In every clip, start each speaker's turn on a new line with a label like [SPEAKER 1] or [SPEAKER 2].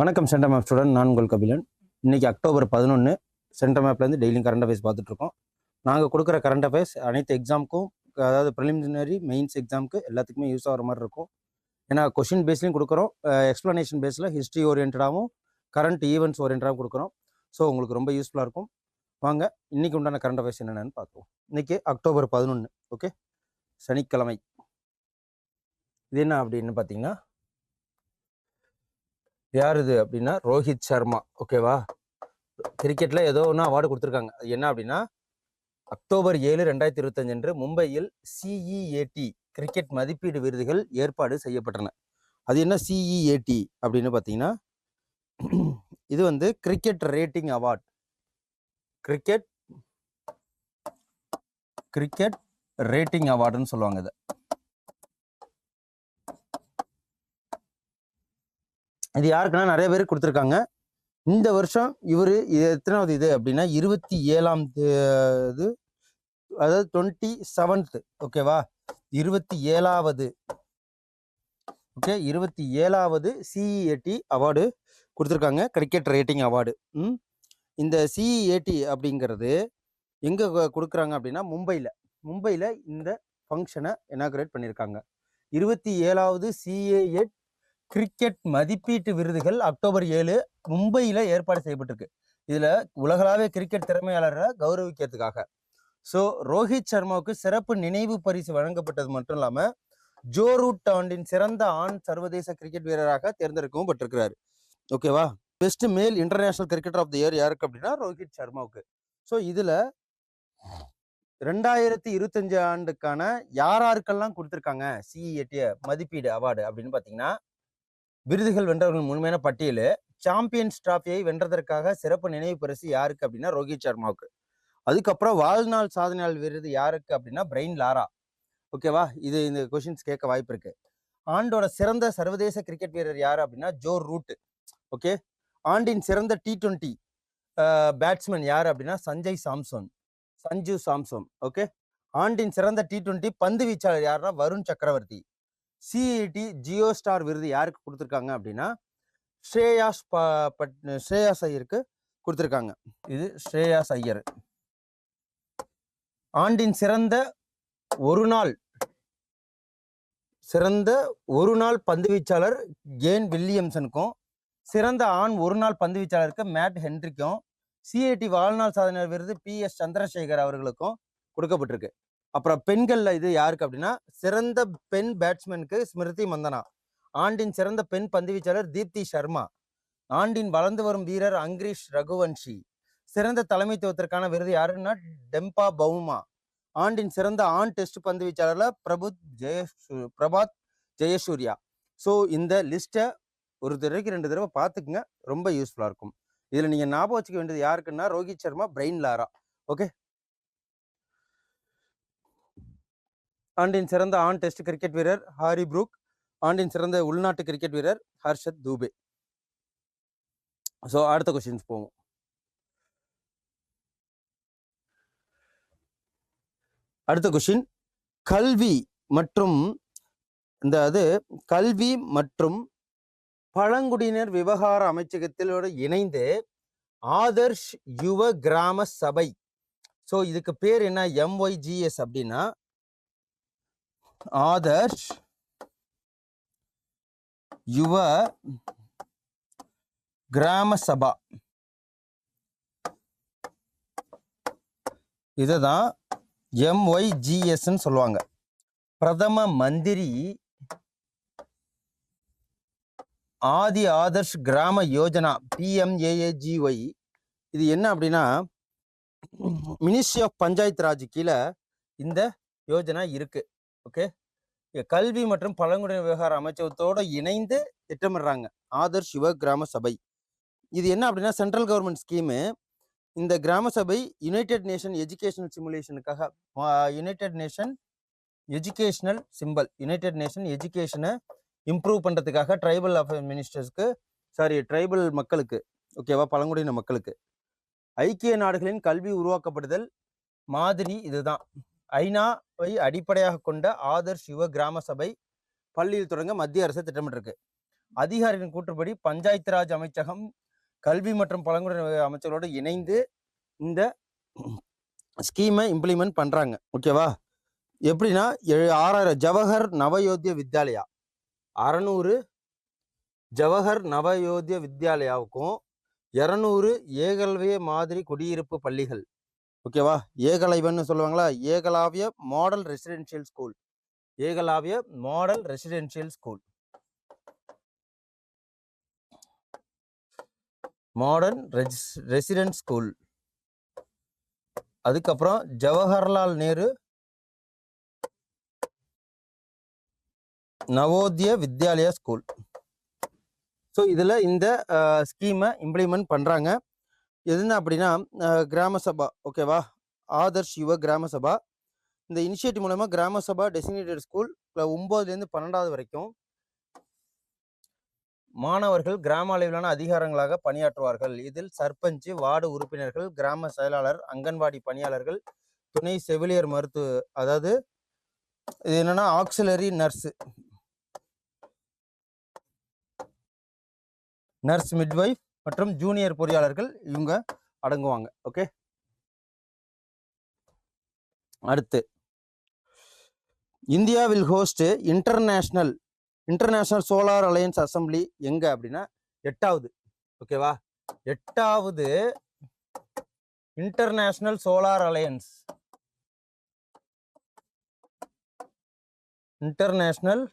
[SPEAKER 1] வணக்கம் centre map student நான் உங்கள் கபிலன். இன்னைக்கு அக்டோபர் பதினொன்று சென்டர் மேப்லேருந்து டெய்லியும் கரண்ட் அஃபேர்ஸ் பார்த்துட்ருக்கோம். நாங்கள் கொடுக்குற கரண்ட் அஃபேர்ஸ் அனைத்து எக்ஸாமுக்கும் அதாவது ப்ரிலிமினரி மெயின்ஸ் எக்ஸாமுக்கு எல்லாத்துக்குமே யூஸ் ஆகிற மாதிரி இருக்கும். ஏன்னா கொஷின் பேஸ்லையும் கொடுக்குறோம். எக்ஸ்ப்ளனேஷன் பேஸில் ஹிஸ்ட்ரி ஓரியன்டாகவும் கரண்ட் ஈவெண்ட்ஸ் ஓரியன்டாகவும் கொடுக்குறோம். ஸோ உங்களுக்கு ரொம்ப யூஸ்ஃபுல்லாக இருக்கும். வாங்க இன்னைக்கு உண்டான கரண்ட் அஃபேர்ஸ் என்னென்னு பார்ப்போம் இன்னைக்கு அக்டோபர் பதினொன்று ஓகே சனிக்கிழமை. இது என்ன அப்படின்னு பார்த்தீங்கன்னா யார் இது அப்படின்னா ரோஹித் சர்மா. ஓகேவா கிரிக்கெட்டில் ஏதோ ஒன்று அவார்டு கொடுத்துருக்காங்க. அது என்ன அப்படின்னா அக்டோபர் ஏழு ரெண்டாயிரத்தி இருபத்தஞ்சு அன்று மும்பையில் சிஇஏடி கிரிக்கெட் மதிப்பீடு விருதுகள் ஏற்பாடு செய்யப்பட்டன. அது என்ன சிஇஏடி அப்படின்னு பார்த்தீங்கன்னா இது வந்து cricket rating award cricket cricket rating அவார்டுன்னு சொல்லுவாங்க இதை. இது யாருக்குன்னா நிறைய பேர் கொடுத்துருக்காங்க. இந்த வருஷம் இவர் இது எத்தனாவது இது அப்படின்னா இருபத்தி ஏழாம் இது அதாவது டுவெண்ட்டி செவன்த் ஓகேவா இருபத்தி ஏழாவது ஓகே இருபத்தி ஏழாவது சிஇஏடி அவார்டு கொடுத்துருக்காங்க. Cricket rating award hmm. இந்த சிஇஏடி அப்படிங்கிறது எங்கே கொடுக்குறாங்க அப்படின்னா மும்பையில் மும்பையில் இந்த ஃபங்க்ஷனை இனாகிரேட் பண்ணியிருக்காங்க இருபத்தி ஏழாவது சிஏஏ கிரிக்கெட் மதிப்பீட்டு விருதுகள் அக்டோபர் ஏழு மும்பையில் ஏற்பாடு செய்யப்பட்டிருக்கு. இதில் உலகளாவிய கிரிக்கெட் திறமையாளரை கௌரவிக்கிறதுக்காக. ஸோ ரோஹித் சர்மாவுக்கு சிறப்பு நினைவு பரிசு வழங்கப்பட்டது மட்டும் இல்லாமல் ஜோ ரூட் ஆண்டின் சிறந்த ஆண் சர்வதேச கிரிக்கெட் வீரராக தேர்ந்தெடுக்கவும் பட்டிருக்கிறாரு. ஓகேவா best male international cricketer of the year யாருக்கு அப்படின்னா ரோஹித் சர்மாவுக்கு. ஸோ இதில் ரெண்டாயிரத்தி இருபத்தஞ்சு ஆண்டுக்கான யார் யாருக்கெல்லாம் கொடுத்துருக்காங்க சிஇஏடிய மதிப்பீடு அவார்டு அப்படின்னு பார்த்தீங்கன்னா விருதுகள் வென்றவர்கள் முழுமையான பட்டியல் சாம்பியன்ஸ் டிராஃபியை வென்றதற்காக சிறப்பு நினைவு பரிசு யாருக்கு அப்படின்னா ரோஹித் சர்மாவுக்கு. அதுக்கப்புறம் வாழ்நாள் சாதனையாளர் விருது யாருக்கு அப்படின்னா பிரெயின் லாரா. ஓகேவா இது இந்த கொஷின்ஸ் கேட்க வாய்ப்பு இருக்கு. ஆண்டோட சிறந்த சர்வதேச கிரிக்கெட் வீரர் யார் அப்படின்னா ஜோ ரூட். ஓகே ஆண்டின் சிறந்த டி டுவெண்ட்டி பேட்ஸ்மேன் யார் அப்படின்னா சஞ்சய் சாம்சன். சஞ்சு சாம்சோம் ஓகே? ஆண்டின் சிறந்த டி டுவெண்ட்டி பந்து வீச்சாளர் யாருன்னா வருண் சக்கரவர்த்தி. சிஇடி ஜியோ ஸ்டார் விருது யாருக்கு கொடுத்துருக்காங்க அப்படின்னா ஸ்ரேயாஸ் ப பட் ஸ்ரேயாஸ் ஐயருக்கு கொடுத்துருக்காங்க. இது ஸ்ரேயாஸ் ஐயர். ஆண்டின் சிறந்த ஒரு நாள் சிறந்த ஒரு நாள் பந்து வீச்சாளர் கேன் வில்லியம்சனுக்கும் சிறந்த ஆண் ஒரு நாள் பந்து வீச்சாளருக்கு மேட் ஹென்ரிக்கும் சிஐடி வாழ்நாள் சாதனையாளர் விருது பி எஸ் சந்திரசேகர் அவர்களுக்கும் கொடுக்கப்பட்டிருக்கு. அப்புறம் பெண்களில் இது யாருக்கு அப்படின்னா சிறந்த பெண் பேட்ஸ்மேனுக்கு ஸ்மிருதி மந்தனா ஆண்டின் சிறந்த பெண் பந்துவீச்சாளர் தீப்தி சர்மா ஆண்டின் வளர்ந்து வரும் வீரர் அங்கிரீஷ் ரகுவன்ஷி சிறந்த தலைமைத்துவத்திற்கான விருது யாருன்னா டெம்பா பவுமா ஆண்டின் சிறந்த ஆண் டெஸ்ட் பந்து வீச்சாளர்ல பிரபுத் ஜெய பிரபாத் ஜெயசூர்யா. ஸோ இந்த லிஸ்ட்டை ஒரு தடவைக்கு ரெண்டு தடவை பார்த்துக்குங்க. ரொம்ப யூஸ்ஃபுல்லாக இருக்கும். இதில் நீங்கள் ஞாபகம் வச்சுக்க வேண்டியது யாருக்குன்னா Rohit Sharma Brian Lara. Okay? ஆண்டின் சிறந்த ஆண் டெஸ்ட் கிரிக்கெட் வீரர் ஹாரி புரூக் ஆண்டின் சிறந்த உள்நாட்டு கிரிக்கெட் வீரர் ஹர்ஷத் தூபே. ஸோ அடுத்த கொஸ்டின்ஸ் போவோம். அடுத்த கொஸ்டின் கல்வி மற்றும் இந்த அது கல்வி மற்றும் பழங்குடியினர் விவகார அமைச்சகத்திலோடு இணைந்து ஆதர்ஷ் யுவ கிராம சபை. ஸோ இதுக்கு பேர் என்ன? எம்ஒய்ஜிஎஸ் அப்படின்னா ஆதர்ஷ் யுவ கிராம சபா. இதுதான் எம்ஒய்ஜிஎஸ்ன்னு சொல்லுவாங்க. பிரதம மந்திரி ஆதி ஆதர்ஷ் கிராம யோஜனா பிஎம்ஏஏஜிஒய் இது என்ன அப்படின்னா மினிஸ்ட்ரி ஆஃப் பஞ்சாயத்து ராஜ் கீழே இந்த யோஜனா இருக்கு. ஓகே கல்வி மற்றும் பழங்குடியின விவகார அமைச்சகத்தோடு இணைந்து திட்டமிடுறாங்க. ஆதர்ஷ் யுவ கிராம சபை. இது என்ன அப்படின்னா சென்ட்ரல் கவர்மெண்ட் ஸ்கீமு இந்த grama sabha United Nation Educational சிமுலேஷனுக்காக United Nation Educational symbol United Nation எஜுகேஷனை இம்ப்ரூவ் பண்ணுறதுக்காக ட்ரைபல் அஃபேர் மினிஸ்டர்ஸ்க்கு சாரி ட்ரைபல் மக்களுக்கு ஓகேவா பழங்குடியின மக்களுக்கு ஐக்கிய நாடுகளின் கல்வி உருவாக்கப்படுதல் மாதிரி இதுதான். ஐநாவை அடிப்படையாக கொண்ட ஆதர்ஷ் யுவ கிராம சபை பள்ளியில் தொடங்க மத்திய அரசு திட்டமிட்டிருக்கு. அதிகாரிகளின் கூற்றுப்படி பஞ்சாயத்து ராஜ் அமைச்சகம் கல்வி மற்றும் பழங்குடியின அமைச்சரோடு இணைந்து இந்த ஸ்கீமை இம்ப்ளிமெண்ட் பண்ணுறாங்க ஓகேவா எப்படின்னா ஏழு- ஆறாயிரம் ஜவஹர் நவயோத்திய வித்யாலயா. அறநூறு ஜவஹர் நவயோத்திய வித்யாலயாவுக்கும் இரநூறு ஏகலவிய மாதிரி குடியிருப்பு பள்ளிகள். ஓகேவா? ஏகலைவன் சொல்லுவாங்களா? Eklavya model residential school Eklavya model residential school modern resident school அதுக்கப்புறம் ஜவஹர்லால் நேரு நவோதய வித்யாலயா ஸ்கூல் ஸோ இதில் இந்த ஸ்கீமை இம்ப்ளிமெண்ட் பண்ணுறாங்க எதுனா அப்படின்னா கிராம சபா ஓகேவா ஆதர்ஷ் யுவ கிராம சபா. இந்த இனிஷியேட்டிவ் மூலமாக கிராம சபா டெசிக்னேட்டட் ஸ்கூல் ஒன்பதுலேருந்து பன்னெண்டாவது வரைக்கும் மாணவர்கள் கிராம அளவிலான அதிகாரங்களாக பணியாற்றுவார்கள். இதில் சர்பஞ்ச் வார்டு உறுப்பினர்கள் கிராம செயலாளர் அங்கன்வாடி பணியாளர்கள் துணை செவிலியர் மருத்துவ அதாவது இது என்னன்னா ஆக்சிலரி நர்ஸு நர்ஸ் மிட்வைஃப் மற்றும் ஜூனியர் பொறியாளர்கள் இவங்க அடங்குவாங்க. ஓகே அடுத்து. India will host International International Solar Alliance assembly எங்க அப்படின்னா எட்டாவது. ஓகேவா எட்டாவது International Solar Alliance International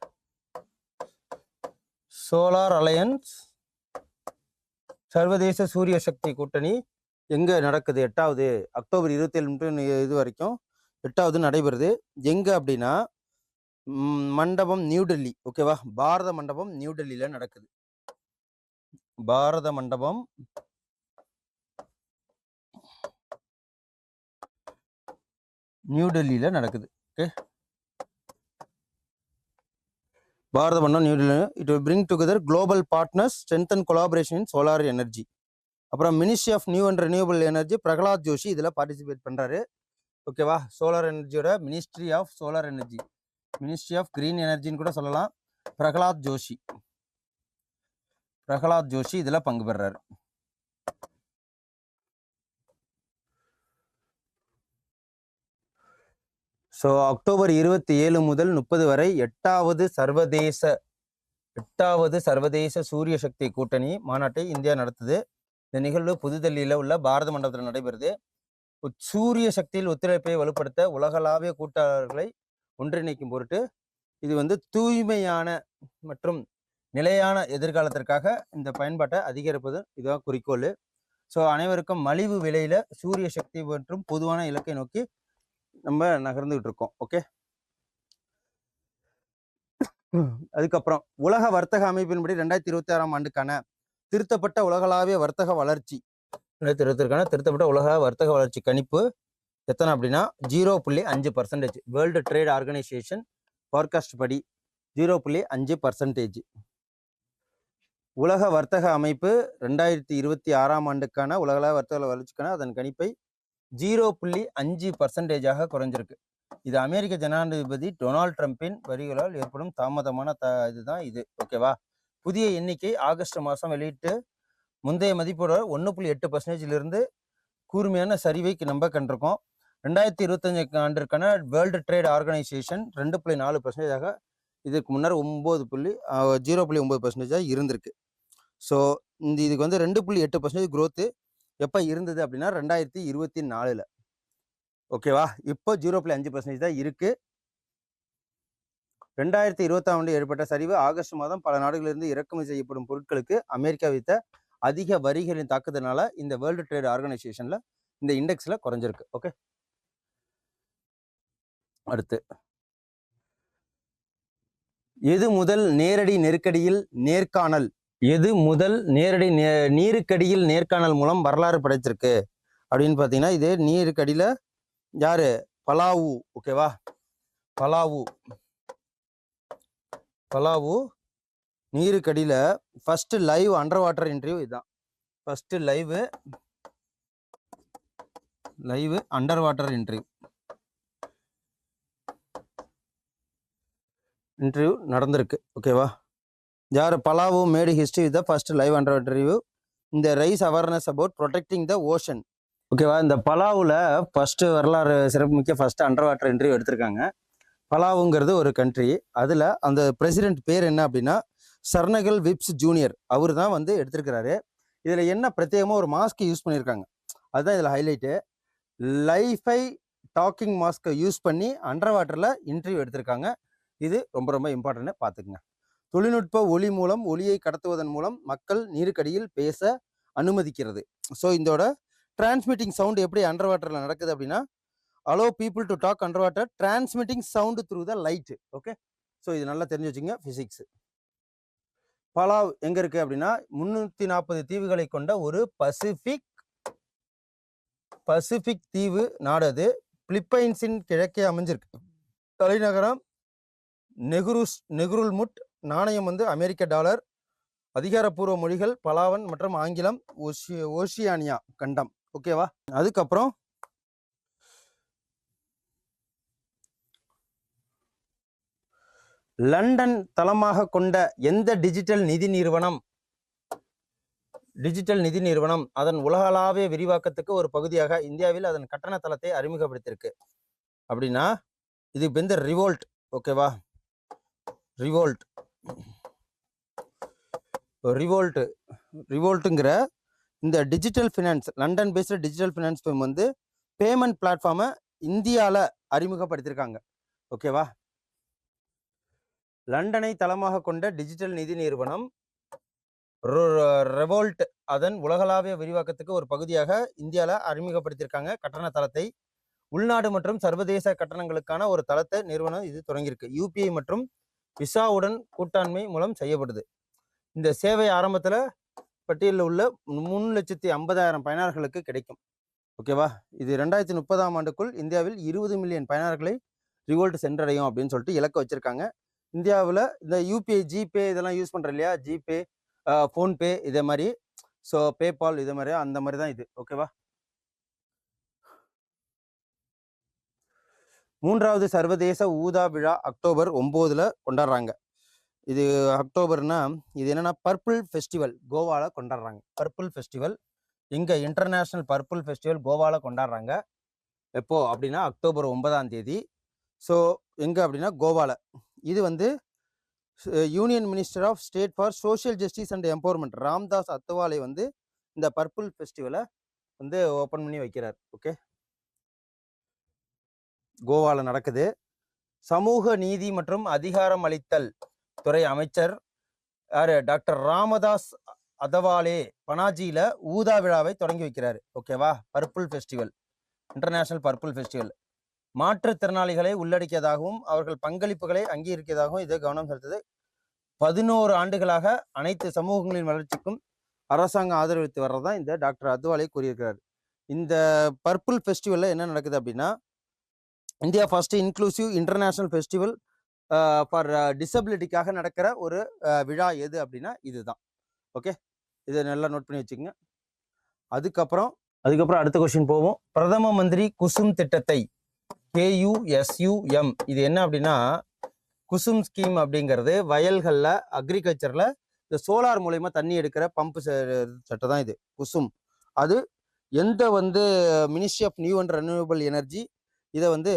[SPEAKER 1] Solar Alliance சர்வதேச சூரிய சக்தி கூட்டணி எங்கே நடக்குது? எட்டாவது அக்டோபர் இருபத்தி ஏழு இது வரைக்கும் எட்டாவது நடைபெறுது. எங்கே அப்படின்னா மண்டபம் நியூ டெல்லி ஓகேவா? பாரத மண்டபம் நியூ டெல்லியில் நடக்குது. பாரத மண்டபம் நியூ டெல்லியில் நடக்குது okay? Bharat Mandapam new it will bring together global partners strength and collaboration in solar energy அப்புறம் ministry of new and renewable energy Pralhad Joshi இதில் பார்ட்டிசிபேட் பண்ணுறாரு ஓகேவா solar எனர்ஜியோட ministry of solar energy ministry of green எனர்ஜின்னு கூட சொல்லலாம். பிரகலாத் ஜோஷி பிரகலாத் ஜோஷி இதில் பங்கு பெறாரு. So October இருபத்தி ஏழு முதல் முப்பது வரை எட்டாவது சர்வதேச எட்டாவது சர்வதேச சூரிய சக்தி கூட்டணி மாநாட்டை இந்தியா நடத்துது. இந்த நிகழ்வு புதுதில்லியில் உள்ள பாரத மண்டபத்தில் நடைபெறுது. சூரிய சக்தியில் ஒத்துழைப்பை வலுப்படுத்த உலகளாவிய கூட்டாளர்களை ஒன்றிணைக்கும் பொருட்டு இது வந்து தூய்மையான மற்றும் நிலையான எதிர்காலத்திற்காக இந்த பயன்பாட்டை அதிகரிப்பது இதுதான் குறிக்கோள். ஸோ அனைவருக்கும் மலிவு விலையில சூரிய சக்தி மற்றும் பொதுவான இலக்கை நோக்கி நம்ம நகர்ந்துகிட்டு இருக்கோம் ஓகே? அதுக்கப்புறம் உலக வர்த்தக அமைப்பின்படி ரெண்டாயிரத்தி இருபத்தி ஆறாம் ஆண்டுக்கான திருத்தப்பட்ட உலகளாவிய வர்த்தக வளர்ச்சி. ரெண்டாயிரத்தி இருபத்திற்கான திருத்தப்பட்ட உலக வர்த்தக வளர்ச்சி கணிப்பு எத்தனை அப்படின்னா ஜீரோ புள்ளி அஞ்சு percentage World Trade Organisation forecast படி ஜீரோ புள்ளி அஞ்சு பர்சன்டேஜ் உலக வர்த்தக அமைப்பு ரெண்டாயிரத்தி இருபத்தி ஆறாம் ஆண்டுக்கான உலகள வர்த்தக வளர்ச்சிக்கான அதன் கணிப்பை ஜீரோ புள்ளி அஞ்சு பர்சன்டேஜாக குறைஞ்சிருக்கு. இது அமெரிக்க ஜனாதிபதி டொனால்ட் ட்ரம்பின் வரிகளால் ஏற்படும் தாமதமான த இதுதான் இது. ஓகேவா புதிய எண்ணிக்கை ஆகஸ்ட் மாதம் வெளியிட்டு முந்தைய மதிப்போட ஒன்று புள்ளி எட்டு பர்சன்டேஜிலிருந்து கூர்மையான சரிவைக்கு நம்ம கண்டிருக்கோம். ரெண்டாயிரத்தி இருபத்தஞ்சு ஆண்டிற்கான வேர்ல்டு ட்ரேட் ஆர்கனைசேஷன் ரெண்டு புள்ளி நாலு பர்சன்டேஜாக இதுக்கு முன்னர் ஒம்பது புள்ளி ஜீரோ புள்ளி ஒம்பது பர்சன்டேஜாக இருந்திருக்கு. ஸோ இந்த இதுக்கு வந்து ரெண்டு புள்ளி எட்டு பர்சன்டேஜ் க்ரோத்து எப்போ இருந்தது அப்படின்னா ரெண்டாயிரத்தி இருபத்தி நாலில். ஓகேவா? இப்போ ஜீரோ புள்ளி அஞ்சு பர்சன்டேஜ் தான் இருக்கு. ரெண்டாயிரத்தி இருபத்தாம் ஆண்டு ஏற்பட்ட சரிவு ஆகஸ்ட் மாதம் பல நாடுகளிலிருந்து இறக்குமதி செய்யப்படும் பொருட்களுக்கு அமெரிக்கா வித்த அதிக வரிகளின் தாக்குதனால இந்த வேர்ல்டு ட்ரேட் ஆர்கனைசேஷன்ல இந்த இண்டெக்ஸ்ல குறைஞ்சிருக்கு. ஓகே? அடுத்து. எது முதல் நேரடி நெருக்கடியில் நேர்காணல்? எது முதல் நேரடி நே- நீருக்கடியில் நேர்காணல் மூலம் வரலாறு படைச்சிருக்கு அப்படின்னு பார்த்தீங்கன்னா இது நீருக்கடியில் யாரு? பலாவு ஓகேவா பலாவு. பலாவு நீருக்கடியில் first live under water interview இதுதான். First live live underwater interview interview நடந்திருக்கு ஓகேவா யார்? Palau made history with the first live under interview இந்த raise awareness about protecting the ocean ஓகேவா இந்த பலாவில் ஃபஸ்ட்டு வரலாறு சிறப்புமிக்க ஃபஸ்ட்டு அண்டர் வாட்டர் இன்டர்வியூ எடுத்திருக்காங்க. பலாவுங்கிறது ஒரு கண்ட்ரி அதில் அந்த பிரசிடென்ட் பேர் என்ன அப்படின்னா சர்னகல் விப்ஸ் ஜூனியர் அவர் தான் வந்து எடுத்திருக்கிறாரு. இதில் என்ன பிரத்யேகமாக ஒரு மாஸ்க் யூஸ் பண்ணியிருக்காங்க அதுதான் இதில் ஹைலைட்டு லைஃபை டாக்கிங் மாஸ்க்கை யூஸ் பண்ணி அண்டர் வாட்டரில் இன்டர்வியூ எடுத்திருக்காங்க. இது ரொம்ப ரொம்ப இம்பார்ட்டன்ட் பார்த்துக்குங்க. தொழில்நுட்ப ஒளி மூலம் ஒளியை கடத்துவதன் மூலம் மக்கள் நீருக்கடியில் பேச அனுமதிக்கிறது. ஸோ இதோட டிரான்ஸ்மிட்டிங் சவுண்ட் எப்படி அண்டர் வாட்டரில் நடக்குது அப்படின்னா allow people to talk underwater transmitting sound through the light okay so இது நல்லா தெரிஞ்சு வச்சுங்க ஃபிசிக்ஸ் பலாவ் எங்கே இருக்குது அப்படின்னா முந்நூற்றி நாற்பது தீவுகளை கொண்ட ஒரு பசிபிக் பசிபிக் தீவு நாடு அது. பிலிப்பைன்ஸின் கிழக்கே அமைஞ்சிருக்கு. தலைநகரம் நெஹ்ருஸ் நெஹ்ருல்முட் நாணயம் வந்து அமெரிக்க டாலர் அதிகாரப்பூர்வ மொழிகள் பலாவன் மற்றும் ஆங்கிலம் ஓஷி ஓஷியானியா கண்டம். ஓகேவா அதுக்கப்புறம் லண்டன் தளமாக கொண்ட எந்த டிஜிட்டல் நிதி நிறுவனம்? டிஜிட்டல் நிதி நிறுவனம். அதன் உலகளாவிய விரிவாக்கத்துக்கு ஒரு பகுதியாக இந்தியாவில் அதன் கட்டண தளத்தை அறிமுகப்படுத்தியிருக்கு. அப்படின்னா இது இப்போ இந்த ரிவோல்ட் ஓகேவா ரிவோல்ட் ரிவோல்ட்டு ரிவோல்ட்டுங்கிற இந்த digital finance London based digital finance firm வந்து பேமெண்ட் பிளாட்ஃபார்மை இந்தியாவில் அறிமுகப்படுத்தியிருக்காங்க ஓகேவா லண்டனை தளமாக கொண்ட டிஜிட்டல் நிதி நிறுவனம் ரெவோல்ட் அதன் உலகளாவிய விரிவாக்கத்துக்கு ஒரு பகுதியாக இந்தியாவில் அறிமுகப்படுத்தியிருக்காங்க கட்டண தளத்தை உள்நாடு மற்றும் சர்வதேச கட்டணங்களுக்கான ஒரு தளத்தை நிறுவனம் இது தொடங்கியிருக்கு. யூபிஐ மற்றும் விசாவுடன் கூட்டாண்மை மூலம் செய்யப்படுது. இந்த சேவை ஆரம்பத்தில் பட்டியலில் உள்ள மூணு லட்சத்தி ஐம்பதாயிரம் பயனர்களுக்கு கிடைக்கும். ஓகேவா இது ரெண்டாயிரத்தி முப்பதாம் ஆண்டுக்குள் இந்தியாவில் இருபது மில்லியன் பயனர்களை ரிவோல்ட் சென்றடையும் அப்படின்னு சொல்லிட்டு இலக்க வச்சுருக்காங்க. இந்தியாவில் இந்த யூபிஐ ஜிபே இதெல்லாம் யூஸ் பண்ணுற இல்லையா? ஜிபே ஃபோன்பே இதே மாதிரி. ஸோ பேபால் இதே மாதிரி அந்த மாதிரி தான் இது. ஓகேவா மூன்றாவது சர்வதேச ஊதா விழா அக்டோபர் ஒம்போதில் கொண்டாடுறாங்க. இது அக்டோபர்னா இது என்னன்னா பர்பிள் ஃபெஸ்டிவல் கோவாவில் கொண்டாடுறாங்க. Purple festival. இங்கே இன்டர்நேஷ்னல் பர்பிள் ஃபெஸ்டிவல் கோவாவில் கொண்டாடுறாங்க. எப்போ? அப்படின்னா அக்டோபர் ஒன்பதாம் தேதி. ஸோ எங்கே அப்படின்னா கோவாவில் இது வந்து union minister of state for social justice and empowerment Ramdas Athawale வந்து இந்த பர்பிள் ஃபெஸ்டிவலை வந்து ஓப்பன் பண்ணி வைக்கிறார். ஓகே? கோவாவில் நடக்குது. சமூக நீதி மற்றும் அதிகாரம் அளித்தல் துறை அமைச்சர் யார்? டாக்டர் ராமதாஸ் அதவாலே பனாஜியில் ஊதா விழாவை தொடங்கி வைக்கிறாரு. ஓகேவா purple festival. International purple festival. மாற்றுத்திறனாளிகளை உள்ளடக்கியதாகவும் அவர்கள் பங்களிப்புகளை அங்கீகரிக்கிறதாகவும் இதை கவனம் செலுத்தது. பதினோரு ஆண்டுகளாக அனைத்து சமூகங்களின் வளர்ச்சிக்கும் அரசாங்கம் ஆதரவித்து வர்றதான் இந்த டாக்டர் அத்வாலே கூறியிருக்கிறார். இந்த பர்பிள் ஃபெஸ்டிவலில் என்ன நடக்குது அப்படின்னா India first inclusive international festival for டிசபிலிட்டிக்காக நடக்கிற ஒரு விழா எது அப்படின்னா இதுதான். ஓகே இதை நல்லா நோட் பண்ணி வச்சுக்கோங்க. அதுக்கப்புறம் அதுக்கப்புறம் அடுத்த கொஸ்டின் போவோம். பிரதம மந்திரி குசும் திட்டத்தை கேயுஎஸ்யூஎம் இது என்ன அப்படின்னா குசும் ஸ்கீம் அப்படிங்கிறது வயல்களில் அக்ரிகல்ச்சரில் இந்த சோலார் மூலயமா தண்ணி எடுக்கிற பம்பு சட்டை தான் இது. குசும். அது எந்த வந்து ministry of new and renewable energy இதை வந்து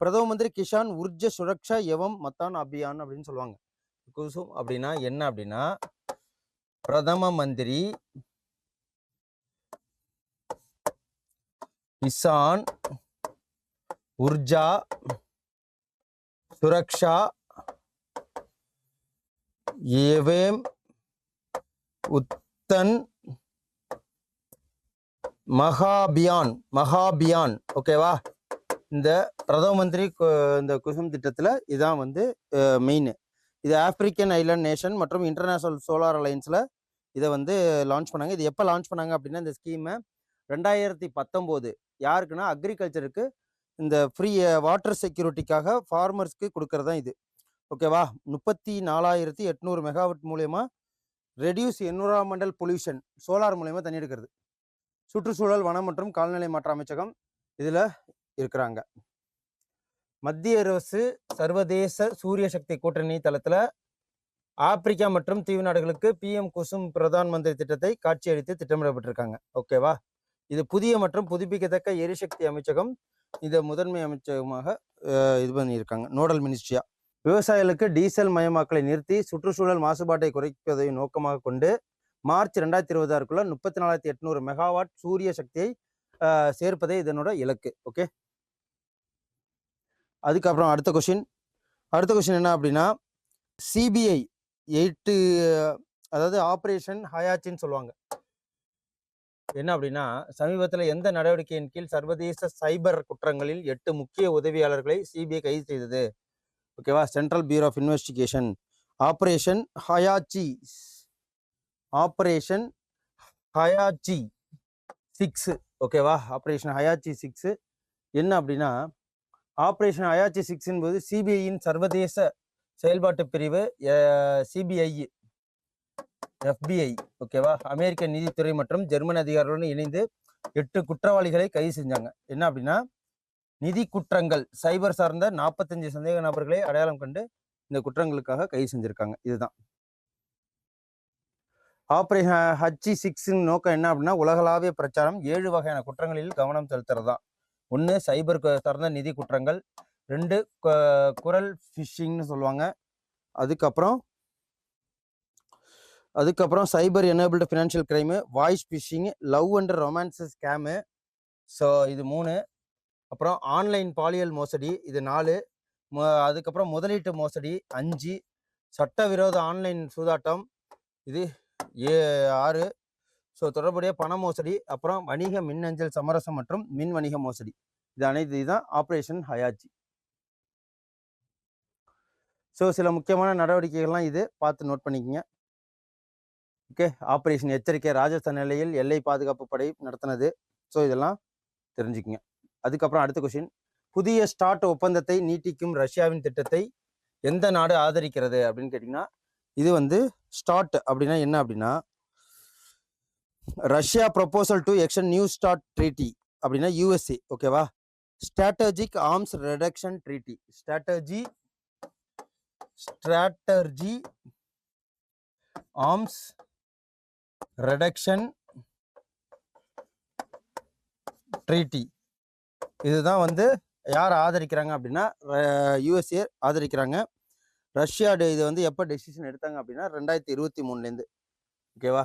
[SPEAKER 1] பிரதம மந்திரி கிஷான் உர்ஜ சுரக்ஷா எவம் மத்தான் அபியான் அப்படின்னு சொல்லுவாங்க. குசும் அப்படின்னா என்ன அப்படின்னா பிரதம மந்திரி கிசான் உர்ஜா சுரக்ஷா ஏவேம் உத்தன் மகாபியான் மகாபியான். ஓகேவா? இந்த பிரதம மந்திரி கு- இந்த குசும் திட்டத்தில் இதான் வந்து மெயின் இது ஆப்பிரிக்கன் ஐலாண்ட் நேஷன் மற்றும் இன்டர்நேஷ்னல் சோலார் அலையன்ஸில் இதை வந்து லான்ச் பண்ணாங்க. இது எப்போ லான்ச் பண்ணாங்க அப்படின்னா இந்த ஸ்கீமை ரெண்டாயிரத்தி பத்தொம்போது. யாருக்குன்னா அக்ரிகல்ச்சருக்கு இந்த ஃப்ரீ வாட்டர் செக்யூரிட்டிக்காக ஃபார்மர்ஸ்க்கு கொடுக்கறது தான் இது ஓகேவா முப்பத்தி நாலாயிரத்தி எட்நூறு மெகாவாட் மூலயமா ரெடியூஸ் என்விரான்மெண்டல் பொல்யூஷன் சோலார் மூலயமா தண்ணி எடுக்கிறது. சுற்றுச்சூழல் வனம் மற்றும் கால்நிலை மாற்ற அமைச்சகம் இதில் இருக்கிறாங்க. மத்திய அரசு சர்வதேச சூரிய சக்தி கூட்டணி தளத்தில் ஆப்பிரிக்கா மற்றும் தீவு நாடுகளுக்கு பிஎம் குசும் பிரதான் மந்திரி திட்டத்தை காட்சியளித்து திட்டமிடப்பட்டிருக்காங்க. ஓகேவா இது புதிய மற்றும் புதுப்பிக்கத்தக்க எரிசக்தி அமைச்சகம் இதை முதன்மை அமைச்சகமாக இது பண்ணியிருக்காங்க. நோடல் மினிஸ்ட்ரியா? விவசாயிகளுக்கு டீசல் மயமாக்கலை நிறுத்தி சுற்றுச்சூழல் மாசுபாட்டை குறைப்பதை நோக்கமாக கொண்டு மார்ச் ரெண்டாயிரத்தி இருபதாறுக்குள்ள முப்பத்தி நாலாயிரத்தி எட்நூறு மெகாவாட் சூரிய சக்தியை சேர்ப்பதே இதனோட இலக்கு. ஓகே அதுக்கப்புறம் அடுத்த கொஷின் அடுத்த கொஷின் என்ன அப்படின்னா சிபிஐ எயிட்டு அதாவது ஆப்ரேஷன் ஹயாச்சின்னு சொல்லுவாங்க. என்ன அப்படின்னா சமீபத்தில் எந்த நடவடிக்கையின் கீழ் சர்வதேச சைபர் குற்றங்களில் எட்டு முக்கிய உதவியாளர்களை சிபிஐ கைது செய்தது? ஓகேவா Central Bureau of Investigation operation Haechi operation Haechi six ஓகேவா ஆப்ரேஷன் ஹயாச்சி சிக்ஸு என்ன அப்படின்னா ஆப்ரேஷன் அயாச்சி சிக்ஸ் என்பது சிபிஐயின் சர்வதேச செயல்பாட்டு பிரிவு சிபிஐ எஃபிஐ ஓகேவா? அமெரிக்க நீதித்துறை மற்றும் ஜெர்மன் அதிகாரிகளுடன் இணைந்து எட்டு குற்றவாளிகளை கைது செஞ்சாங்க. என்ன அப்படின்னா நிதி குற்றங்கள் சைபர் சார்ந்த நாற்பத்தஞ்சு சந்தேக நபர்களை அடையாளம் கண்டு இந்த குற்றங்களுக்காக கைது செஞ்சிருக்காங்க. இதுதான். ஆப்ரேஷன் ஹச்சி சிக்ஸின் நோக்கம் என்ன அப்படின்னா உலகளாவிய பிரச்சாரம் ஏழு வகையான குற்றங்களில் கவனம் செலுத்துறதுதான் ஒன்று சைபர் கு- சார்ந்த நிதி குற்றங்கள். ரெண்டு குரல் ஃபிஷிங்னு சொல்லுவாங்க. அதுக்கப்புறம் அதுக்கப்புறம் cyber enabled financial crime voice phishing love and romance scam so இது மூணு. அப்புறம் ஆன்லைன் பாலியல் மோசடி இது நாலு. அதுக்கப்புறம் முதலீட்டு மோசடி அஞ்சு. சட்டவிரோத ஆன்லைன் சூதாட்டம் இது ஏ ஆறு. ஸோ தொடர்புடைய பண மோசடி அப்புறம் வணிக மின்னஞ்சல் சமரசம் மற்றும் மின் வணிக மோசடி. இது அனைத்து இதுதான் ஆப்ரேஷன் ஹயாச்சி ஸோ சில முக்கியமான நடவடிக்கைகள்லாம் இது. பார்த்து நோட் பண்ணிக்கோங்க. ஓகே ஆப்ரேஷன் எச்சரிக்கை ராஜஸ்தான் நிலையில் எல்லை பாதுகாப்பு படை நடத்தினது. ஸோ இதெல்லாம் தெரிஞ்சுக்குங்க. அதுக்கப்புறம் அடுத்த கொஷின் புதிய ஸ்டார்ட் ஒப்பந்தத்தை நீட்டிக்கும் ரஷ்யாவின் திட்டத்தை எந்த நாடு ஆதரிக்கிறது அப்படின்னு கேட்டிங்கன்னா இது வந்து ஸ்டார்ட் அப்படின்னா என்ன அப்படின்னா Russia proposal to action new START treaty அப்படின்னா யூஎஸ்ஏ ஓகேவா strategic arms reduction treaty strategy strategy arms reduction treaty இதுதான் வந்து யார் ஆதரிக்கிறாங்க அப்படின்னா யூஎஸ்ஏ ஆதரிக்கிறாங்க. ரஷ்யா டே- இது வந்து எப்போ டெசிஷன் எடுத்தாங்க அப்படின்னா ரெண்டாயிரத்தி இருபத்தி மூணுலேருந்து ஓகேவா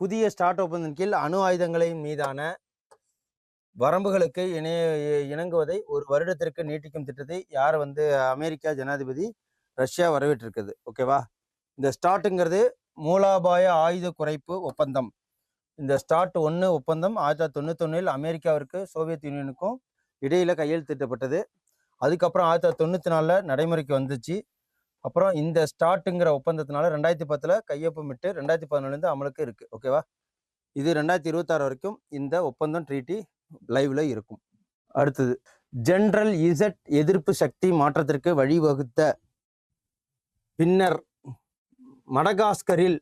[SPEAKER 1] புதிய ஸ்டார்ட் ஒப்பந்தத்தின் கீழ் அணு ஆயுதங்களின் மீதான வரம்புகளுக்கு இணைய இணங்குவதை ஒரு வருடத்திற்கு நீட்டிக்கும் திட்டத்தை யார் வந்து அமெரிக்கா ஜனாதிபதி ரஷ்யா வரவேற்றிருக்குது. ஓகேவா இந்த ஸ்டார்ட்டுங்கிறது மூலாபாய ஆயுத குறைப்பு ஒப்பந்தம். இந்த ஸ்டார்ட் ஒன்று ஒப்பந்தம் ஆயிரத்தி தொள்ளாயிரத்தி தொண்ணூத்தொன்னில் அமெரிக்காவிற்கு சோவியத் யூனியனுக்கும் இடையில் கையெழுத்திட்டப்பட்டது. அதுக்கப்புறம் ஆயிரத்தி தொள்ளாயிரத்தி தொண்ணூற்றி நாலில் நடைமுறைக்கு வந்துச்சு. அப்புறம் இந்த ஸ்டார்ட்டுங்கிற ஒப்பந்தத்தினால ரெண்டாயிரத்தி பத்தில் கையொப்பமிட்டு ரெண்டாயிரத்தி பதினொன்றுலேருந்து அமலுக்கு இருக்கு. ஓகேவா? இது ரெண்டாயிரத்தி இருபத்தாறு வரைக்கும் இந்த ஒப்பந்தம் ட்ரீட்டி லைவில் இருக்கும். அடுத்தது ஜென்ரல் இசட் எதிர்ப்பு சக்தி மாற்றத்திற்கு வழிவகுத்த பின்னர் மடகாஸ்கரில்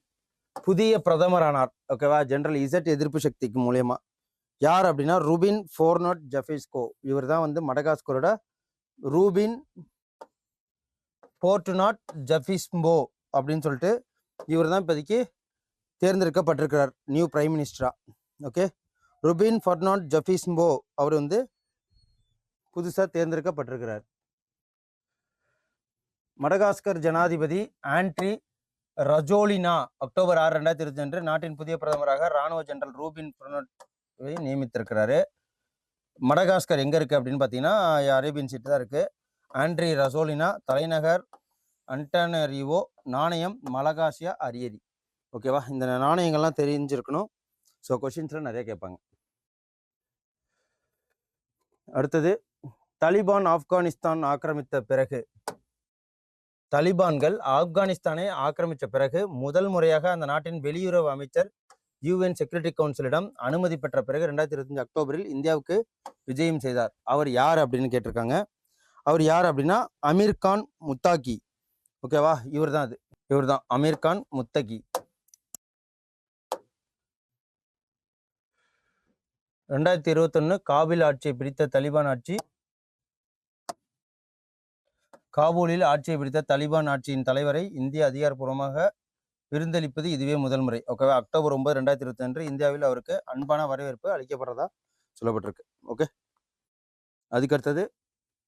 [SPEAKER 1] புதிய பிரதமரானார். ஓகேவா? ஜென்ரல் இசட் எதிர்ப்பு சக்திக்கு மூலயமா. யார் அப்படின்னா ரூபின் ஃபோர்னோட் ஜெஃபிஸ்கோ இவர் தான் வந்து மடகாஸ்கரோட ரூபின் போர்ட்டுநாட் ஜெஃபிஸ்போ அப்படின்னு சொல்லிட்டு இவர் தான் இப்போதைக்கு தேர்ந்தெடுக்கப்பட்டிருக்கிறார் நியூ பிரைம் மினிஸ்டரா ஓகே ருபின் ஃபர்னாட் ஜஃபிஸ்போ அவர் வந்து புதுசாக தேர்ந்தெடுக்கப்பட்டிருக்கிறார். மடகாஸ்கர் ஜனாதிபதி ஆண்ட்ரி ரஜோலினா அக்டோபர் ஆறு ரெண்டாயிரத்தி இருபத்தி அன்று நாட்டின் புதிய பிரதமராக ராணுவ ஜெனரல் ரூபின் ஃபர்னாட்டை நியமித்திருக்கிறாரு. மடகாஸ்கர் எங்கே இருக்குது அப்படின்னு பார்த்தீங்கன்னா அரேபியன் சீட்டு தான் இருக்குது ஆண்ட்ரி ரசோலினா தலைநகர் அன்டனரிவோ நாணயம் மலகாசியா அரியரி. ஓகேவா? இந்த நாணயங்கள்லாம் தெரிஞ்சிருக்கணும். ஸோ கொஷின்ஸ்லாம் நிறைய கேட்பாங்க. அடுத்தது தலிபான் ஆப்கானிஸ்தான் ஆக்கிரமித்த பிறகு. தலிபான்கள் ஆப்கானிஸ்தானை ஆக்கிரமித்த பிறகு முதல் முறையாக அந்த நாட்டின் வெளியுறவு அமைச்சர் யூஎன் செக்யூரிட்டி கவுன்சிலிடம் அனுமதி பெற்ற பிறகு ரெண்டாயிரத்தி இருபத்தஞ்சு அக்டோபரில் இந்தியாவுக்கு விஜயம் செய்தார். அவர் யார் அப்படின்னு கேட்டிருக்காங்க. அவர் யார் அப்படின்னா அமீர்கான் முத்தாக்கி ஓகேவா இவர் தான் அது. இவர் தான் அமீர்கான் முத்தகி. ரெண்டாயிரத்தி இருபத்தொன்னு காபில் ஆட்சியை பிடித்த தலிபான் ஆட்சி. காபூலில் ஆட்சியை பிடித்த தலிபான் ஆட்சியின் தலைவரை இந்திய அதிகாரப்பூர்வமாக விருந்தளிப்பது இதுவே முதல் முறை. ஓகேவா அக்டோபர் ஒன்பது ரெண்டாயிரத்தி இருபத்தி அன்று இந்தியாவில் அவருக்கு அன்பான வரவேற்பு அளிக்கப்படுறதா சொல்லப்பட்டிருக்கு. ஓகே அதுக்கடுத்தது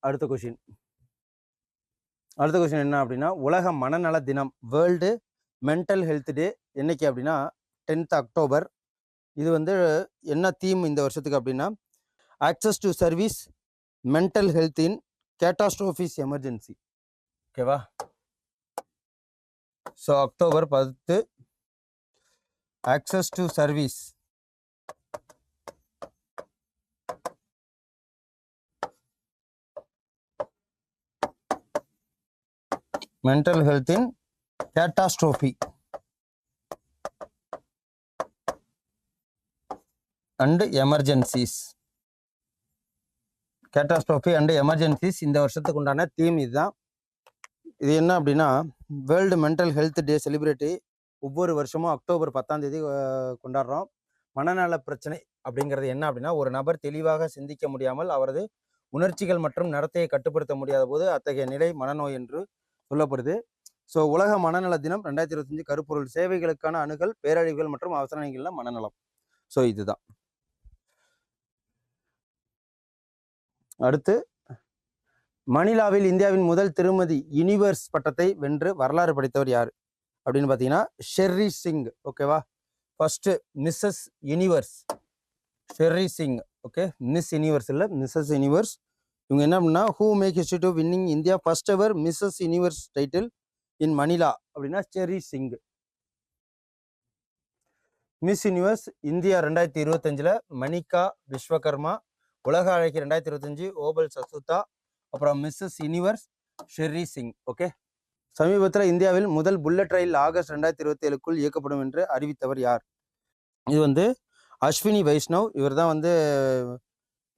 [SPEAKER 1] அடுத்த கொஷின் அடுத்த கொஷின் என்ன அப்படின்னா உலக மனநல தினம் வேர்ல்டு மென்டல் ஹெல்த் டே என்னைக்கு அப்படின்னா டென்த் அக்டோபர் இது வந்து என்ன தீம் இந்த வருஷத்துக்கு அப்படின்னா access to service mental health in catastrophes emergency ஓகேவா ஸோ அக்டோபர் பத்து access to service mental ஹெல்த்தின் catastrophe and emergencies catastrophe and emergencies இந்த வருஷத்துக்கு உண்டான தீம் இதுதான். இது என்ன அப்படின்னா world mental health day celebrity ஒவ்வொரு வருஷமும் அக்டோபர் பத்தாம் தேதி கொண்டாடுறோம். மனநல பிரச்சனை அப்படிங்கிறது என்ன அப்படின்னா ஒரு நபர் தெளிவாக சிந்திக்க முடியாமல் அவரது உணர்ச்சிகள் மற்றும் நடத்தையை கட்டுப்படுத்த முடியாத போது அத்தகைய நிலை மனநோய் என்று சொல்லப்படுது. ஸோ உலக மனநல தினம் ரெண்டாயிரத்தி இருபத்தஞ்சு கருப்பொருள் சேவைகளுக்கான அணுகல் பேரழிவுகள் மற்றும் அவசர நிலைகளில் மனநலம். ஸோ இதுதான். அடுத்து மணிலாவில் இந்தியாவின் முதல் திருமதி யுனிவர்ஸ் பட்டத்தை வென்று வரலாறு படைத்தவர் யார்? அப்படின்னு பார்த்தீங்கன்னா ஷெர்ரி சிங். ஓகேவா first Mrs Universe Sherry Singh. Okay. Miss Universe இல்லை மிஸ்ஸஸ் யூனிவர்ஸ் இவங்க என்ன அப்படின்னா who make history to winning India first ever Mrs Universe title in Manila அப்படின்னா Sherry Singh Miss Universe India ரெண்டாயிரத்தி இருபத்தஞ்சில் மணிகா விஸ்வகர்மா உலக அழகி ரெண்டாயிரத்தி இருபத்தஞ்சு ஓபல் சசுதா அப்புறம் Mrs Universe Sherry Singh okay சமீபத்தில் இந்தியாவில் முதல் புல்லட் ரயில் ஆகஸ்ட் ரெண்டாயிரத்தி இருபத்தி ஏழுக்குள் இயக்கப்படும் என்று அறிவித்தவர் யார்? இது வந்து அஸ்வினி வைஷ்ணவ். இவர் தான் வந்து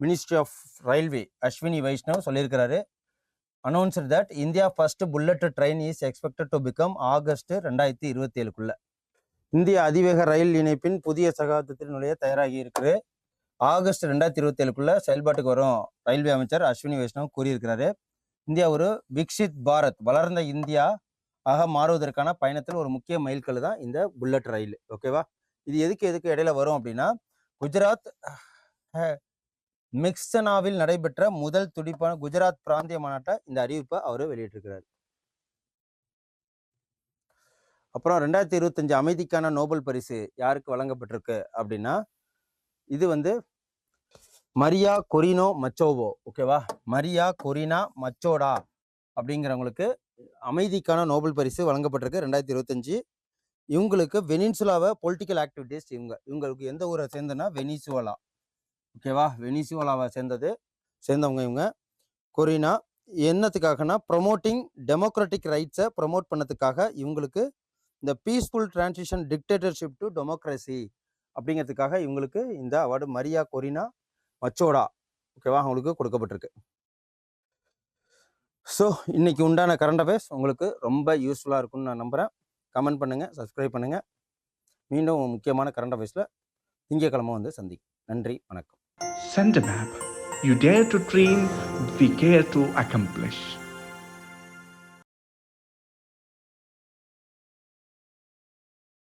[SPEAKER 1] ministry of railway Ashwini Vaishnaw சொல்லியிருக்கிறாரு. Announced that India first bullet train is expected to become August ரெண்டாயிரத்தி இருபத்தி ஏழுக்குள்ள இந்திய அதிவேக ரயில் இணைப்பின் புதிய சகாப்தத்தினுடைய தயாராகி இருக்குது. ஆகஸ்ட் ரெண்டாயிரத்தி இருபத்தி ஏழுக்குள்ள செயல்பாட்டுக்கு வரும் ரயில்வே அமைச்சர் அஸ்வினி வைஷ்ணவ் கூறியிருக்கிறாரு. இந்தியா ஒரு விக்ஷித் பாரத் வளர்ந்த இந்தியா ஆக மாறுவதற்கான பயணத்தில் ஒரு முக்கிய மைல்கல் தான் இந்த புல்லட் ரயில். ஓகேவா இது எதுக்கு எதுக்கு இடையில வரும் அப்படின்னா குஜராத் மிக்சனாவில் நடைபெற்ற முதல் துடிப்பான குஜராத் பிராந்திய மாநாட்டை இந்த அறிவிப்பை அவர் வெளியிட்டிருக்கிறார். அப்புறம் ரெண்டாயிரத்தி இருபத்தஞ்சு அமைதிக்கான நோபல் பரிசு யாருக்கு வழங்கப்பட்டிருக்கு அப்படின்னா இது வந்து மரியா கொரினோ மச்சோவோ ஓகேவா மரியா கொரினா மச்சோடா அப்படிங்கிறவங்களுக்கு அமைதிக்கான நோபல் பரிசு வழங்கப்பட்டிருக்கு ரெண்டாயிரத்தி இருபத்தஞ்சு. இவங்களுக்கு வெனின்சுலாவை பொலிட்டிக்கல் ஆக்டிவிட்டீஸ் இவங்க இவங்களுக்கு எந்த ஊரை சேர்ந்தனா வெனிசுவலா. ஓகேவா? வெனிசுவலாவை சேர்ந்தது சேர்ந்தவங்க இவங்க. கொரினா என்னத்துக்காகனா ப்ரொமோட்டிங் டெமோக்ராட்டிக் ரைட்ஸை ப்ரொமோட் பண்ணதுக்காக இவங்களுக்கு இந்த peaceful transition dictatorship to democracy அப்படிங்கிறதுக்காக இவங்களுக்கு இந்த அவார்டு மரியா கொரினா மச்சோடா ஓகேவா? அவங்களுக்கு கொடுக்கப்பட்டிருக்கு. ஸோ இன்னைக்கு உண்டான கரண்ட் அஃபேர்ஸ் உங்களுக்கு ரொம்ப யூஸ்ஃபுல்லாக இருக்கும்னு நான் நம்புகிறேன் கமெண்ட் பண்ணுங்கள் சப்ஸ்கிரைப் பண்ணுங்கள் மீண்டும் முக்கியமான கரண்ட் அஃபேர்ஸில் திங்கக்கிழமை வந்து சந்திக்கும். நன்றி வணக்கம்.
[SPEAKER 2] Send a map. You dare to dream, we care to accomplish.